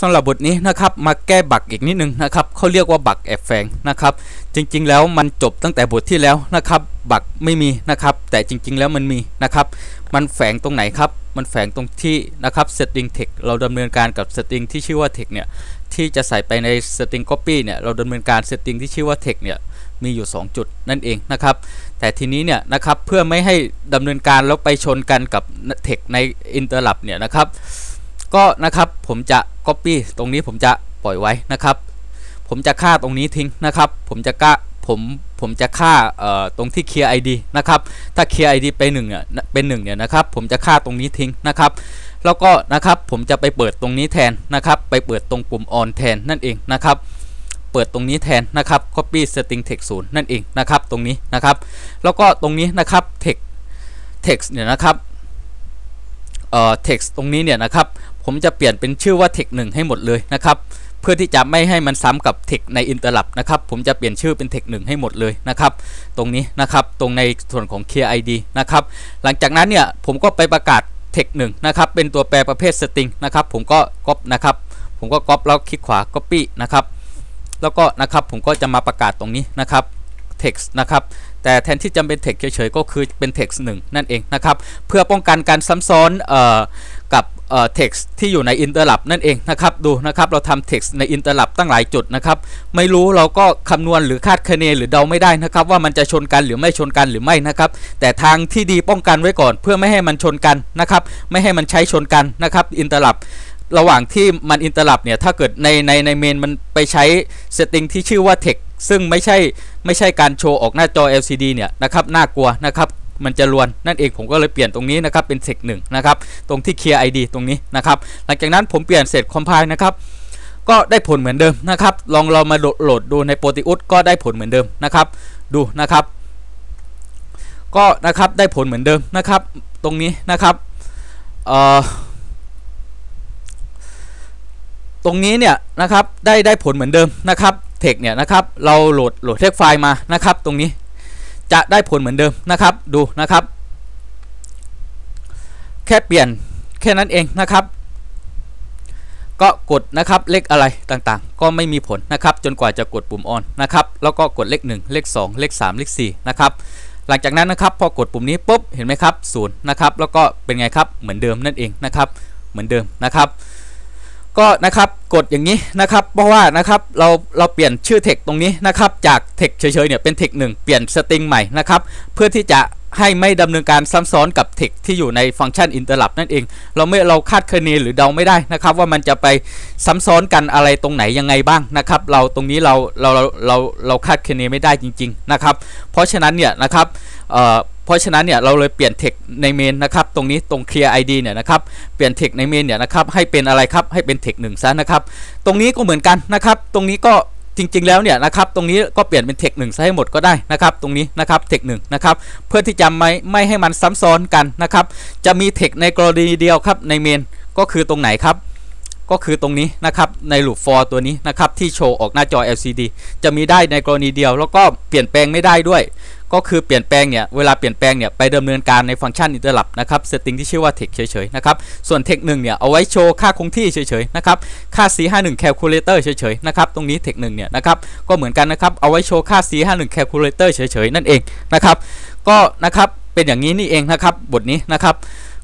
สำหรับบทนี้นะครับมาแก้บักอีกนิดนึงนะครับเขาเรียกว่าบักแอบแฝงนะครับ จริงๆแล้วมันจบตั้งแต่บทที่แล้วนะครับ บักไม่มีนะครับ แต่จริงๆแล้วมันมีนะครับ มันแฝงตรงไหนครับ มันแฝงตรงที่นะครับ setting text เราดำเนินการกับ setting ที่ชื่อว่า text เนี่ยที่จะใส่ไปใน setting copy เนี่ยเราดำเนินการ setting ที่ชื่อว่า text เนี่ยมีอยู่ 2 จุดนั่นเองนะครับ แต่ทีนี้เนี่ยนะครับเพื่อไม่ให้ดำเนินการแล้วไปชนกันกับ text ใน interrupt เนี่ยนะครับ ก็นะครับผมจะ Copy ตรงนี้ผมจะปล่อยไว้นะครับ ผมจะฆ่าตรงนี้ทิ้งนะครับ ผมจะกะผมผมจะฆ่าตรงที่ clear id นะครับ ถ้า clear id ไอดีไปหนึ่งเนี่ยเป็นหนึ่งเนี่ยนะครับ ผมจะฆ่าตรงนี้ทิ้งนะครับ แล้วก็นะครับผมจะไปเปิดตรงนี้แทนนะครับ ไปเปิดตรงปุ่ม on แทนนั่นเองนะครับเปิดตรงนี้แทนนะครับ copy string text 0นั่นเองนะครับ ตรงนี้นะครับ แล้วก็ตรงนี้นะครับ text text เนี่ยนะครับเอ่อ text ตรงนี้เนี่ยนะครับ ผมจะเปลี่ยนเป็นชื่อว่า text 1ให้หมดเลยนะครับเพื่อที่จะไม่ให้มันซ้ำกับ text ใน interrupt นะครับ ผมจะเปลี่ยนชื่อเป็น text 1ให้หมดเลยนะครับ ตรงนี้นะครับตรงในส่วนของ clear id นะครับ หลังจากนั้นเนี่ยผมก็ไปประกาศ text 1นะครับ เป็นตัวแปรประเภท string นะครับ ผมก็ copy นะครับ ผมก็ copy แล้วคลิกขวา copy นะครับ แล้วก็นะครับผมก็จะมาประกาศตรงนี้นะครับ text นะครับแต่แทนที่จะเป็น text เฉยๆก็คือเป็น text 1 นั่นเองนะครับ เพื่อป้องกันการซ้ำซ้อนเอ่อกับ เอ่อ text ที่อยู่ใน interrupt นั่นเองนะครับดูนะครับเราทำ text ใน interrupt ตั้งหลายจุดนะครับไม่รู้เราก็คำนวณหรือคาดคะเนหรือเดาไม่ได้นะครับว่ามันจะชนกันหรือไม่ชนกันหรือไม่นะครับแต่ทางที่ดีป้องกันไว้ก่อน เพื่อไม่ให้มันชนกันนะครับไม่ให้มันใช้ชนกันนะครับ interrupt ระหว่างที่มันอินเตอร์ลับเนี่ยถ้าเกิดในในในเมนมันไปใช้เซตติ้งที่ชื่อว่า text ซึ่งไม่ใช่ไม่ใช่การโชว์ออกหน้าจอ LCD เนี่ยนะครับน่ากลัวนะครับ มันจะลวนนั่นเองผมก็เลยเปลี่ยนตรงนี้นะครับเป็น text 1นะครับตรงที่ clear id ตรงนี้นะครับหลังจากนั้นผมเปลี่ยนเสร็จ compile นะครับก็ได้ผลเหมือนเดิมนะครับลองเรามาโหลดดูใน Proteus ก็ได้ผลเหมือนเดิมนะครับดูนะครับก็นะครับได้ผลเหมือนเดิมนะครับตรงนี้นะครับเอ่อตรงนี้เนี่ยนะครับได้ได้ผลเหมือนเดิมนะครับเทคเนี่ยนะครับเราโหลดโหลดเทคไฟล์มานะครับตรงนี้ จะได้ผลเหมือนเดิมนะครับดูนะครับ แค่เปลี่ยนแค่นั้นเองนะครับ ก็กดนะครับเลขอะไรต่างๆ ก็ไม่มีผลนะครับ จนกว่าจะกดปุ่มออนนะครับแล้วก็กดเลข 1 เลข 2 เลข 3 เลข4นะครับหลังจากนั้นนะครับพอกดปุ่มนี้ปุ๊บเห็นไหมครับศูนย์นะครับแล้วก็เป็นไงครับเหมือนเดิมนั่นเองนะครับเหมือนเดิมนะครับ ก็นะครับกดอย่างนี้นะครับเพราะว่านะครับเราเราเปลี่ยนชื่อเทคตรงนี้นะครับจากเทคเฉยๆเนี่ยเป็นเทคหนึ่งเปลี่ยนสตริงใหม่นะครับเพื่อที่จะให้ไม่ดำเนินการซ้ำซ้อนกับเทคที่อยู่ในฟังก์ชัน interrupt นั่นเอง เราไม่เราคาดคะเนหรือเดาไม่ได้นะครับ ว่ามันจะไปซ้ำซ้อนกันอะไรตรงไหนยังไงบ้างนะครับ เราตรงนี้เราเราเราเราเราคาดคะเนไม่ได้จริง ๆนะครับ เพราะฉะนั้นเนี่ยนะครับ เพราะฉะนั้นเนี่ยเราเลยเปลี่ยนเทคในเมนนะครับตรงนี้ตรง clear id เนี่ยนะครับเปลี่ยนเทคในเมนเนี่ยนะครับให้เป็นอะไรครับให้เป็นเทคหนึ่งซะนะครับตรงนี้ก็เหมือนกันนะครับตรงนี้ก็จริง ๆ แล้วเนี่ยนะครับตรงนี้ก็เปลี่ยนเป็นเทคหนึ่งซะให้หมดก็ได้นะครับตรงนี้นะครับเทคหนึ่งนะครับเพื่อที่จะไม่ไม่ให้มันซ้ำซ้อนกันนะครับจะมีเทคในกรณีเดียวครับในเมนก็คือตรงไหนครับก็คือตรงนี้นะครับในลูป for ตัวนี้นะครับที่โชว์ออกหน้าจอ LCD จะมีได้ในกรณีเดียว แล้วก็เปลี่ยนแปลงไม่ได้ด้วย ก็คือเปลี่ยนแปลงเนี่ยเวลาเปลี่ยนแปลงเนี่ยไปดำเนินการในฟังก์ชัน interrupt นะครับ setting ที่ชื่อว่า text เฉยๆนะครับส่วน text 1เนี่ยเอาไว้โชว์ค่าคงที่เฉยๆนะครับค่า C51 calculator เฉยๆนะครับตรงนี้ text 1เนี่ยนะครับก็เหมือนกันนะครับเอาไว้โชว์ค่า C51 calculator เฉยๆนั่นเองนะครับก็นะครับเป็นอย่างนี้นี่เองนะครับบทนี้นะครับ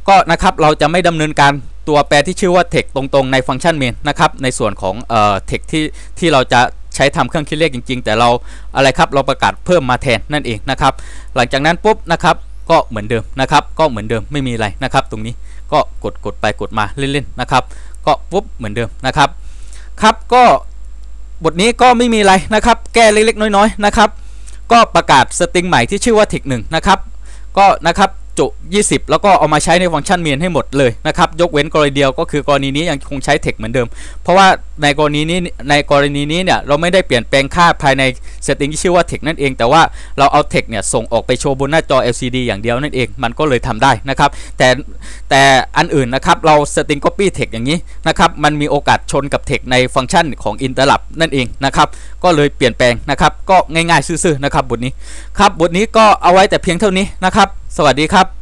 ก็นะครับเราจะไม่ดำเนินการตัวแปรที่ชื่อว่า text ตรงๆในฟังก์ชัน main นะครับในส่วนของเอ่อ text ที่ที่เราจะ ช้ทำเครื่องคิดเลขจริง ๆ แต่เราอะไรครับเราประกาศเพิ่มมาแทนนั่นเองนะครับ หลังจากนั้นปุ๊บนะครับก็เหมือนเดิมนะครับ ก็เหมือนเดิมไม่มีอะไรนะครับ ตรงนี้ก็กดกดไปกดมาเล่นๆนะครับ ก็ปุ๊บเหมือนเดิมนะครับ ครับก็บทนี้ก็ไม่มีอะไรนะครับ แก้เล็กๆ น้อยๆนะครับ ก็ประกาศสตริงใหม่ที่ชื่อว่า tick 1นะครับ ก็นะครับ จุ 20 แล้วก็เอามาใช้ในฟังก์ชันเมนให้หมดเลยนะครับ ยกเว้นกรณีเดียวก็คือกรณีนี้ยังคงใช้ text เหมือนเดิม เพราะว่าในกรณีนี้ในกรณีนี้เนี่ยเราไม่ได้เปลี่ยนแปลงค่าภายใน setting ที่ชื่อว่า text นั่นเอง แต่ว่าเราเอา text เนี่ยส่งออกไปโชว์บนหน้าจอ LCD อย่างเดียวนั่นเอง มันก็เลยทำได้นะครับ แต่แต่อันอื่นนะครับเรา setting copy text อย่างนี้นะครับมันมีโอกาสชนกับ text ในฟังก์ชันของ interrupt นั่นเองนะครับก็เลยเปลี่ยนแปลงนะครับก็ง่ายๆซื่อๆนะครับบทนี้ครับบทนี้ก็เอาไว้แต่เพียงเท่านี้นะครับ สวัสดีครับ